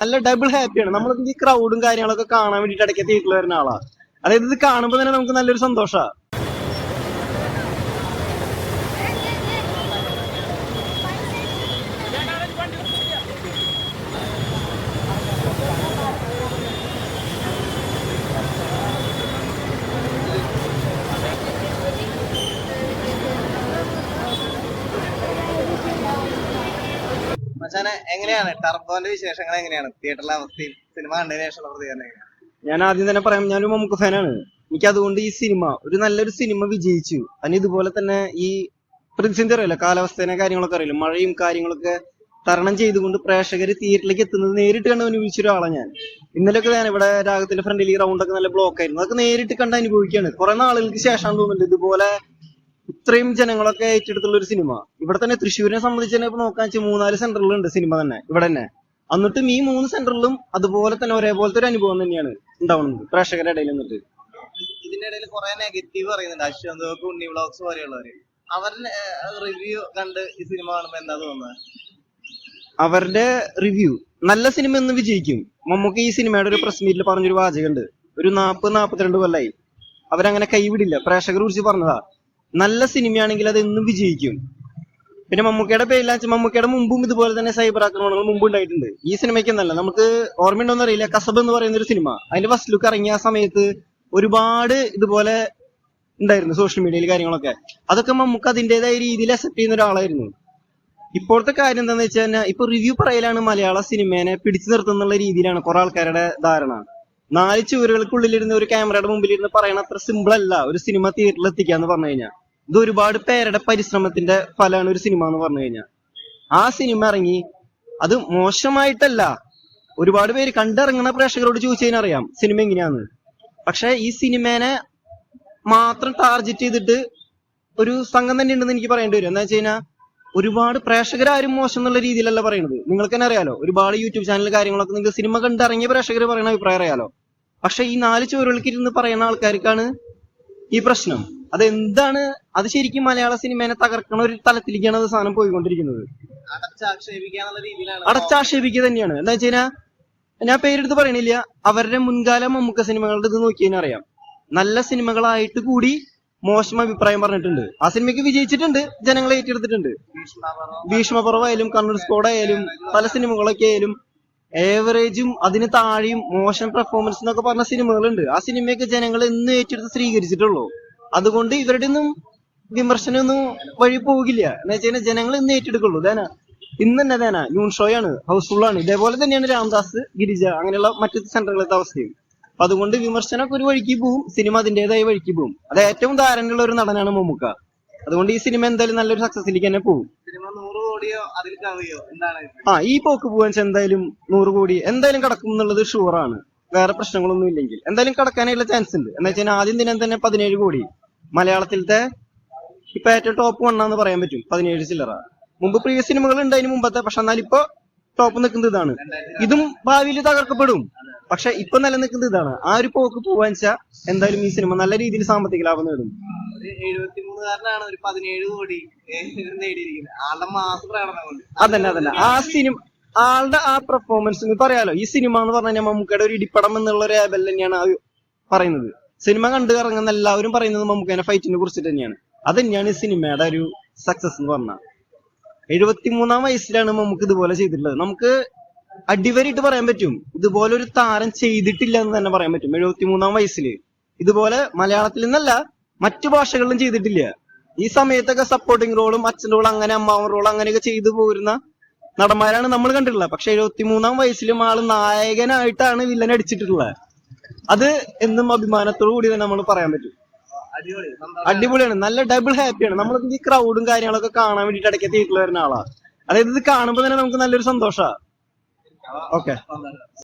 നല്ല ഡബിൾ ഹാപ്പിയാണ് നമ്മളൊക്കെ ഈ ക്രൗഡും കാര്യങ്ങളൊക്കെ കാണാൻ വേണ്ടിട്ട് ഇടയ്ക്ക് തിയേറ്ററിൽ വരുന്ന ആളാ. അതായത് ഇത് കാണുമ്പോൾ തന്നെ നമുക്ക് നല്ലൊരു സന്തോഷാ. മച്ചാനെ എങ്ങനെയാണ്? ടർബോന്റെ വിശേഷങ്ങൾ എങ്ങനെയാണ്? തിയേറ്ററിലെ അവസ്ഥയും സിനിമ കണ്ടതിന് ശേഷമുള്ള പ്രതികരണം എങ്ങനെയാണ്? ഞാൻ ആദ്യം തന്നെ പറയാം ഞാനൊരു മമ്മൂക്ക ഫാനാണ്. എനിക്ക് അതുകൊണ്ട് ഈ സിനിമ ഒരു നല്ലൊരു സിനിമ വിജയിച്ചു. അതിന് ഇതുപോലെ തന്നെ ഈ പ്രതിസന്ധി അറിയില്ല? കാലാവസ്ഥേനെ കാര്യങ്ങളൊക്കെ അറിയില്ല? മഴയും കാര്യങ്ങളൊക്കെ തരണം ചെയ്തുകൊണ്ട് പ്രേക്ഷകർ തിയേറ്ററിലേക്ക് എത്തുന്നത് നേരിട്ട് കണ്ട് അനുഭവിച്ച ഒരാളാണ് ഞാൻ. ഇന്നലെയൊക്കെ ഞാൻ ഇവിടെ രാഗത്തിന്റെ ഫ്രണ്ടിൽ ഈ റൗണ്ട് ഒക്കെ നല്ല ബ്ലോക്ക് ആയിരുന്നു. അതൊക്കെ നേരിട്ട് കണ്ട് അനുഭവിക്കുകയാണ്. കുറെ നാളുകൾക്ക് ശേഷം തോന്നുന്നുണ്ട് ഇതുപോലെ ഇത്രയും ജനങ്ങളൊക്കെ ഏറ്റെടുത്തുള്ള ഒരു സിനിമ. ഇവിടെ തന്നെ തൃശ്ശൂരിനെ സംബന്ധിച്ച് തന്നെ ഇപ്പൊ നോക്കാൻ വെച്ചാൽ മൂന്നാൽ സെന്ററിലുണ്ട് സിനിമ തന്നെ ഇവിടെ തന്നെ. എന്നിട്ടും ഈ മൂന്ന് സെന്ററിലും അതുപോലെ തന്നെ ഒരേപോലത്തെ ഒരു അനുഭവം തന്നെയാണ് ഉണ്ടാവുന്നത് പ്രേക്ഷകരുടെ ഇടയിൽ നിന്നിട്ട്. ഇതിന്റെ ഇടയിൽ കുറെ നെഗറ്റീവ് പറയുന്നുണ്ട്. അശ്വന്ത് ഉണ്ണി വ്ളോഗ്സ് പോലെയുള്ളവര്. അവരുടെ റിവ്യൂ കണ്ട് ഈ സിനിമ കാണുമ്പോ എന്താ തോന്നുന്നത്? അവരുടെ റിവ്യൂ നല്ല സിനിമ എന്ന് വിജയിക്കും. മമ്മൂക്ക് ഈ സിനിമയുടെ ഒരു പ്രസ് മീറ്റിൽ പറഞ്ഞൊരു വാചകമുണ്ട്. ഒരു നാൽപ്പത് നാപ്പത്തിരണ്ട് കൊല്ലായി. അവരങ്ങനെ കൈവിടില്ല. പ്രേക്ഷകരെ കുറിച്ച് പറഞ്ഞതാ. നല്ല സിനിമയാണെങ്കിൽ അത് എന്നും വിജയിക്കും. പിന്നെ മമ്മൂക്കയുടെ പേരിലാ വെച്ചാൽ മമ്മൂക്കയുടെ മുമ്പും ഇതുപോലെ തന്നെ സൈബർ ആക്രമണങ്ങൾ മുമ്പ് ഉണ്ടായിട്ടുണ്ട്. ഈ സിനിമയ്ക്ക് എന്നല്ല നമുക്ക് ഓർമ്മയുണ്ടോന്ന് അറിയില്ല. കസബ് എന്ന് പറയുന്ന ഒരു സിനിമ. അതിന്റെ ഫസ്റ്റ് ലുക്ക് ഇറങ്ങിയ സമയത്ത് ഒരുപാട് ഇതുപോലെ ഉണ്ടായിരുന്നു സോഷ്യൽ മീഡിയയിൽ കാര്യങ്ങളൊക്കെ. അതൊക്കെ മമ്മൂക്ക് അതിന്റേതായ രീതിയിൽ അക്സെപ്റ്റ് ചെയ്യുന്ന ഒരാളായിരുന്നു. ഇപ്പോഴത്തെ കാര്യം എന്താണെന്ന് വെച്ച് കഴിഞ്ഞാൽ ഇപ്പൊ റിവ്യൂ പറയലാണ് മലയാള സിനിമേനെ പിടിച്ചു നിർത്തുന്നുള്ള രീതിയിലാണ് കുറെ ആൾക്കാരുടെ ധാരണ. നാല് ചുവരുകൾക്കുള്ളിലിരുന്ന് ഒരു ക്യാമറയുടെ മുമ്പിലിരുന്ന് പറയണ അത്ര സിമ്പിൾ അല്ല. ഒരു സിനിമ തിയേറ്ററിൽ എത്തിക്കാന്ന് പറഞ്ഞു കഴിഞ്ഞാൽ ഇത് ഒരുപാട് പേരുടെ പരിശ്രമത്തിന്റെ ഫലമാണ് ഒരു സിനിമ എന്ന് പറഞ്ഞു കഴിഞ്ഞാൽ ആ സിനിമ ഇറങ്ങി അത് മോശമായിട്ടല്ല. ഒരുപാട് പേര് കണ്ടിറങ്ങുന്ന പ്രേക്ഷകരോട് ചോദിച്ചു കഴിഞ്ഞാൽ അറിയാം സിനിമ എങ്ങനെയാന്ന്. പക്ഷെ ഈ സിനിമേനെ മാത്രം ടാർഗറ്റ് ചെയ്തിട്ട് ഒരു സംഘം തന്നെ ഉണ്ടെന്ന് എനിക്ക് പറയേണ്ടി വരും. എന്താ വെച്ച് കഴിഞ്ഞാൽ ഒരുപാട് പ്രേക്ഷകരാരും മോശം എന്നുള്ള രീതിയിലല്ല പറയുന്നത് നിങ്ങൾക്ക് തന്നെ അറിയാലോ ഒരുപാട് യൂട്യൂബ് ചാനൽ കാര്യങ്ങളൊക്കെ നിങ്ങൾ സിനിമ കണ്ടിറങ്ങിയ പ്രേക്ഷകർ പറയുന്ന അഭിപ്രായം അറിയാലോ. പക്ഷെ ഈ നാല് ചുവരുകൾക്ക് ഇരുന്ന് പറയുന്ന ആൾക്കാർക്കാണ് ഈ പ്രശ്നം. അതെന്താണ്? അത് ശരിക്കും മലയാള സിനിമേനെ തകർക്കണ ഒരു തലത്തിലേക്കാണ് അത് സാധനം പോയിക്കൊണ്ടിരിക്കുന്നത്. അടച്ചാക്ഷേപിക്കുക തന്നെയാണ്. എന്താ വെച്ച് കഴിഞ്ഞാൽ ഞാൻ പേരെടുത്ത് പറയണില്ല. അവരുടെ മുൻകാല മമ്മൂക്ക സിനിമകളുടെ ഇത് നോക്കി കഴിഞ്ഞാൽ അറിയാം. നല്ല സിനിമകളായിട്ട് കൂടി മോശം അഭിപ്രായം പറഞ്ഞിട്ടുണ്ട്. ആ സിനിമയ്ക്ക് വിജയിച്ചിട്ടുണ്ട്. ജനങ്ങളെ ഏറ്റെടുത്തിട്ടുണ്ട്. ഭീഷ്മപർവമായാലും കണ്ണൂർ സ്കോഡ് ആയാലും പല സിനിമകളൊക്കെ ആയാലും ഏവറേജും അതിന് താഴെയും മോശം പെർഫോമൻസ് എന്നൊക്കെ പറഞ്ഞ സിനിമകളുണ്ട്. ആ സിനിമയൊക്കെ ജനങ്ങൾ എന്ന് ഏറ്റെടുത്ത് സ്വീകരിച്ചിട്ടുള്ളൂ. അതുകൊണ്ട് ഇവരുടെ ഒന്നും വിമർശനമൊന്നും വഴി പോകില്ല. എന്ന് വെച്ച് കഴിഞ്ഞാൽ ജനങ്ങൾ ഇന്ന് ഏറ്റെടുക്കുള്ളൂ. ദേന ഇന്ന് തന്നെ ദേന ന്യൂൺ ഷോ ആണ് ഹൗസ്ഫുൾ ആണ്. ഇതേപോലെ തന്നെയാണ് രാംദാസ് ഗിരിജ അങ്ങനെയുള്ള മറ്റു സെന്ററുകളത്തെ അവസ്ഥയും. അപ്പൊ അതുകൊണ്ട് വിമർശനമൊക്കെ ഒരു വഴിക്ക് പോവും സിനിമ അതിന്റേതായ വഴിക്ക് പോവും അത് ഏറ്റവും ധാരണയുള്ള ഒരു നടനാണ് മമ്മൂക്ക. അതുകൊണ്ട് ഈ സിനിമ എന്തായാലും നല്ലൊരു സക്സസിലേക്ക് തന്നെ പോകും. ആ ഈ പോക്ക് പോവാൻ വെച്ചാൽ എന്തായാലും നൂറ് കോടി. എന്തായാലും കടക്കും എന്നുള്ളത് ഷുവറാണ് വേറെ പ്രശ്നങ്ങളൊന്നും ഇല്ലെങ്കിൽ. എന്തായാലും കടക്കാനായിട്ടുള്ള ചാൻസ് ഉണ്ട്. എന്ന് വെച്ചാൽ ആദ്യം ദിനം തന്നെ പതിനേഴ് കോടി. മലയാളത്തിലത്തെ ഇപ്പൊ ഏറ്റവും ടോപ്പ് വണ്ണാന്ന് പറയാൻ പറ്റും പതിനേഴ് ചില്ലറ. മുമ്പ് പ്രീവിയസ് സിനിമകൾ ഉണ്ട് അതിന് മുമ്പത്തെ പക്ഷെ എന്നാൽ ഇപ്പൊ ടോപ്പ് നിൽക്കുന്നത് ഇതാണ്. ഇതും ഭാവിയിൽ തകർക്കപ്പെടും. പക്ഷെ ഇപ്പൊ നിലനിൽക്കുന്നത് ഇതാണ്. ആ ഒരു പോക്ക് പോവാൻ വെച്ചാൽ എന്തായാലും ഈ സിനിമ നല്ല രീതിയിൽ സാമ്പത്തിക ലാഭം നേടും. എഴുപത്തിമൂന്നുകാരനാണ് ഒരു പതിനേഴ് കോടി ഏഹ്, നേടിയിരിക്കുന്നത്. ആളുടെ മാസ പ്രകടനം കൊണ്ട്. അതന്നെ അതന്നെ. ആ സിനിമ ആളുടെ ആ പെർഫോമൻസ് പറയാലോ ഈ സിനിമ എന്ന് പറഞ്ഞാൽ കഴിഞ്ഞാൽ മമ്മൂക്കയുടെ ഒരു ഇടിപ്പടം എന്നുള്ള ഒരു ലേബൽ തന്നെയാണ് പറയുന്നത്. സിനിമ കണ്ടു ഇറങ്ങുന്ന എല്ലാവരും പറയുന്നത് മമ്മൂക്കേനെ ഫൈറ്റിനെ കുറിച്ചിട്ട് തന്നെയാണ്. അത് തന്നെയാണ് ഈ സിനിമയുടെ ഒരു സക്സസ് എന്ന് പറഞ്ഞാൽ. എഴുപത്തിമൂന്നാം വയസ്സിലാണ് നമുക്ക് ഇതുപോലെ ചെയ്തിട്ടുള്ളത്. നമുക്ക് അടിവരിയിട്ട് പറയാൻ പറ്റും. ഇതുപോലെ ഒരു താരം ചെയ്തിട്ടില്ല എന്ന് തന്നെ പറയാൻ പറ്റും. എഴുപത്തിമൂന്നാം വയസ്സിൽ ഇതുപോലെ മലയാളത്തിൽ നിന്നല്ല മറ്റു ഭാഷകളിലും ചെയ്തിട്ടില്ല. ഈ സമയത്തൊക്കെ സപ്പോർട്ടിംഗ് റോളും അച്ഛൻ റോൾ അങ്ങനെ അമ്മാവൻ റോൾ അങ്ങനെയൊക്കെ ചെയ്തു പോരുന്ന നടന്മാരാണ് നമ്മൾ കണ്ടിട്ടുള്ളത്. പക്ഷെ എഴുപത്തിമൂന്നാം വയസ്സിലും ആൾ നായകനായിട്ടാണ് വില്ലൻ അടിച്ചിട്ടുള്ളത്. അത് എന്നും അഭിമാനത്തോടു കൂടി തന്നെ നമ്മൾ പറയാൻ പറ്റും. അടിപൊളി അടിപൊളിയാണ്. നല്ല ഡബിൾ ഹാപ്പിയാണ് നമ്മൾ ഈ ക്രൗഡും കാര്യങ്ങളൊക്കെ കാണാൻ വേണ്ടിട്ട് ഇടയ്ക്ക് തിയേറ്ററിൽ വരുന്ന ആളാ. അതായത് ഇത് കാണുമ്പോൾ തന്നെ നമുക്ക് നല്ലൊരു സന്തോഷാ. ഓക്കെ